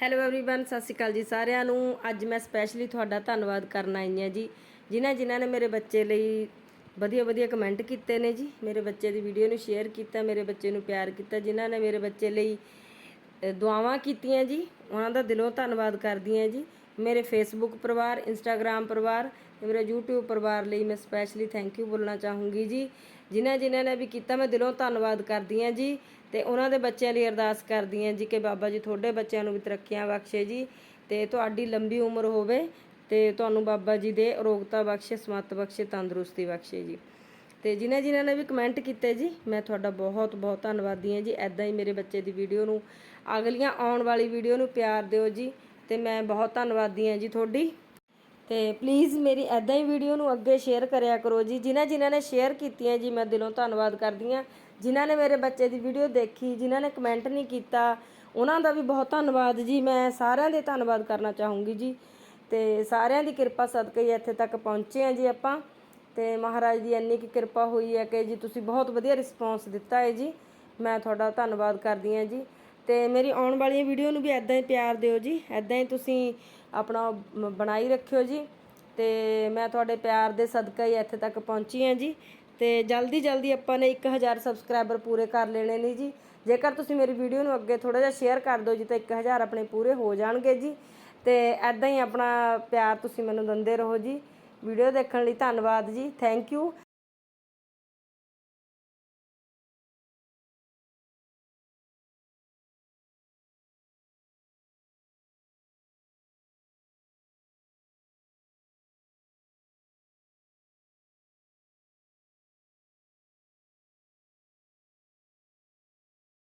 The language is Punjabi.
ਹੈਲੋ एवरीवन ਸਤਿ ਸ਼੍ਰੀ ਅਕਾਲ ਜੀ ਸਾਰਿਆਂ ਨੂੰ ਅੱਜ ਮੈਂ ਸਪੈਸ਼ਲੀ ਤੁਹਾਡਾ ਧੰਨਵਾਦ ਕਰਨ ਆਈ ਹਾਂ ਜੀ ਜਿਨ੍ਹਾਂ ਜਿਨ੍ਹਾਂ ਨੇ ਮੇਰੇ ਬੱਚੇ ਲਈ ਵਧੀਆ ਵਧੀਆ ਕਮੈਂਟ ਕੀਤੇ ਨੇ ਜੀ ਮੇਰੇ ਬੱਚੇ ਦੀ ਵੀਡੀਓ ਨੂੰ ਸ਼ੇਅਰ ਕੀਤਾ ਮੇਰੇ ਬੱਚੇ ਨੂੰ ਪਿਆਰ ਕੀਤਾ ਜਿਨ੍ਹਾਂ ਨੇ ਮੇਰੇ ਬੱਚੇ ਲਈ ਅ, ਦੁਆਵਾਂ ਕੀਤੀਆਂ ਜੀ ਉਹਨਾਂ ਦਾ ਦਿਲੋਂ ਧੰਨਵਾਦ ਕਰਦੀ ਹਾਂ ਜੀ ਮੇਰੇ ਫੇਸਬੁੱਕ ਪਰਿਵਾਰ ਇੰਸਟਾਗ੍ਰam ਪਰਿਵਾਰ ਤੇ ਮੇਰੇ YouTube ਪਰਿਵਾਰ ਲਈ ਮੈਂ ਸਪੈਸ਼ਲੀ ਥੈਂਕ ਯੂ ਬੋਲਣਾ ਚਾਹੂੰਗੀ ਜੀ। ਜਿਨ੍ਹਾਂ ਜਿਨ੍ਹਾਂ ਨੇ ਵੀ ਕੀਤਾ, ਮੈਂ ਦਿਲੋਂ ਧੰਨਵਾਦ ਕਰਦੀ ਹਾਂ ਜੀ ਤੇ ਉਹਨਾਂ ਦੇ ਬੱਚਿਆਂ ਲਈ ਅਰਦਾਸ ਕਰਦੀ ਹਾਂ ਜੀ ਕਿ ਬਾਬਾ ਜੀ ਤੁਹਾਡੇ ਬੱਚਿਆਂ ਨੂੰ ਵੀ ਤਰੱਕੀਆਂ ਬਖਸ਼ੇ ਜੀ ਤੇ ਤੁਹਾਡੀ ਲੰਬੀ ਉਮਰ ਹੋਵੇ ਤੇ ਤੁਹਾਨੂੰ ਬਾਬਾ ਜੀ ਦੇ ਅਰੋਗਤਾ ਬਖਸ਼ੇ, ਸਮੱਤ ਬਖਸ਼ੇ, ਤੰਦਰੁਸਤੀ ਬਖਸ਼ੇ ਜੀ। ਤੇ ਜਿਨ੍ਹਾਂ ਜਿਨ੍ਹਾਂ ਨੇ ਵੀ ਕਮੈਂਟ ਕੀਤੇ ਜੀ, ਮੈਂ ਤੁਹਾਡਾ ਬਹੁਤ ਬਹੁਤ ਧੰਨਵਾਦੀ ਹਾਂ ਜੀ। ਐਦਾਂ ਹੀ ਮੇਰੇ ਬੱਚੇ ਦੀ ਵੀਡੀਓ ਨੂੰ, ਅਗਲੀਆਂ ਆਉਣ ਵਾਲੀ ਵੀਡੀਓ ਨੂੰ ਪਿਆਰ ਦਿਓ ਜੀ। ਤੇ ਮੈਂ ਬਹੁਤ ਧੰਨਵਾਦੀ ਹਾਂ ਜੀ ਤੁਹਾਡੀ। ਤੇ ਪਲੀਜ਼ ਮੇਰੀ ਐਦਾਂ ਹੀ ਵੀਡੀਓ ਨੂੰ ਅੱਗੇ ਸ਼ੇਅਰ ਕਰਿਆ ਕਰੋ ਜੀ। ਜਿਨ੍ਹਾਂ ਜਿਨ੍ਹਾਂ ਨੇ ਸ਼ੇਅਰ ਕੀਤੀਆਂ ਜੀ, ਮੈਂ ਦਿਲੋਂ ਧੰਨਵਾਦ ਕਰਦੀ ਹਾਂ। ਜਿਨ੍ਹਾਂ ਨੇ ਮੇਰੇ ਬੱਚੇ ਦੀ ਵੀਡੀਓ ਦੇਖੀ, ਜਿਨ੍ਹਾਂ ਨੇ ਕਮੈਂਟ ਨਹੀਂ ਕੀਤਾ, ਉਹਨਾਂ ਦਾ ਵੀ ਬਹੁਤ ਧੰਨਵਾਦ ਜੀ। ਮੈਂ ਸਾਰਿਆਂ ਦੇ ਧੰਨਵਾਦ ਕਰਨਾ ਚਾਹੂੰਗੀ ਜੀ। ਤੇ ਸਾਰਿਆਂ ਦੀ ਕਿਰਪਾ ਸਦਕਾ ਹੀ ਇੱਥੇ ਤੱਕ ਪਹੁੰਚੇ ਆ ਜੀ ਆਪਾਂ। ਤੇ ਮਹਾਰਾਜ ਦੀ ਇੰਨੀ ਕੀ ਕਿਰਪਾ ਹੋਈ ਹੈ ਕਿ ਜੀ ਤੁਸੀਂ ਬਹੁਤ ਵਧੀਆ ਰਿਸਪੌਂਸ ਦਿੱਤਾ ਹੈ ਜੀ। ਮੈਂ ਤੁਹਾਡਾ ਧੰਨਵਾਦ ਕਰਦੀ ਹਾਂ ਜੀ। ਤੇ ਮੇਰੀ ਆਉਣ ਵਾਲੀਆਂ ਵੀਡੀਓ ਨੂੰ ਵੀ ਐਦਾਂ ਹੀ ਪਿਆਰ ਦਿਓ ਜੀ ਐਦਾਂ ਹੀ ਤੁਸੀਂ ਆਪਣਾ ਬਣਾਈ ਰੱਖਿਓ ਜੀ। ਤੇ ਮੈਂ ਤੁਹਾਡੇ ਪਿਆਰ ਦੇ ਸਦਕਾ ਹੀ ਇੱਥੇ ਤੱਕ ਪਹੁੰਚੀ ਹਾਂ ਜੀ। ਤੇ ਜਲਦੀ ਜਲਦੀ ਆਪਾਂ ਨੇ 1000 ਸਬਸਕ੍ਰਾਈਬਰ ਪੂਰੇ ਕਰ ਲੈਣੇ ਨੇ ਜੀ। ਜੇਕਰ ਤੁਸੀਂ ਮੇਰੀ ਵੀਡੀਓ ਨੂੰ ਅੱਗੇ ਥੋੜਾ ਜਿਹਾ ਸ਼ੇਅਰ ਕਰ ਦਿਓ ਜੀ, ਤਾਂ 1000 ਆਪਣੇ ਪੂਰੇ ਹੋ ਜਾਣਗੇ ਜੀ। ਤੇ ਐਦਾਂ ਹੀ ਆਪਣਾ ਪਿਆਰ ਤੁਸੀਂ ਮੈਨੂੰ ਦਿੰਦੇ ਰਹੋ ਜੀ। ਵੀਡੀਓ ਦੇਖਣ ਲਈ ਧੰਨਵਾਦ ਜੀ। Thank you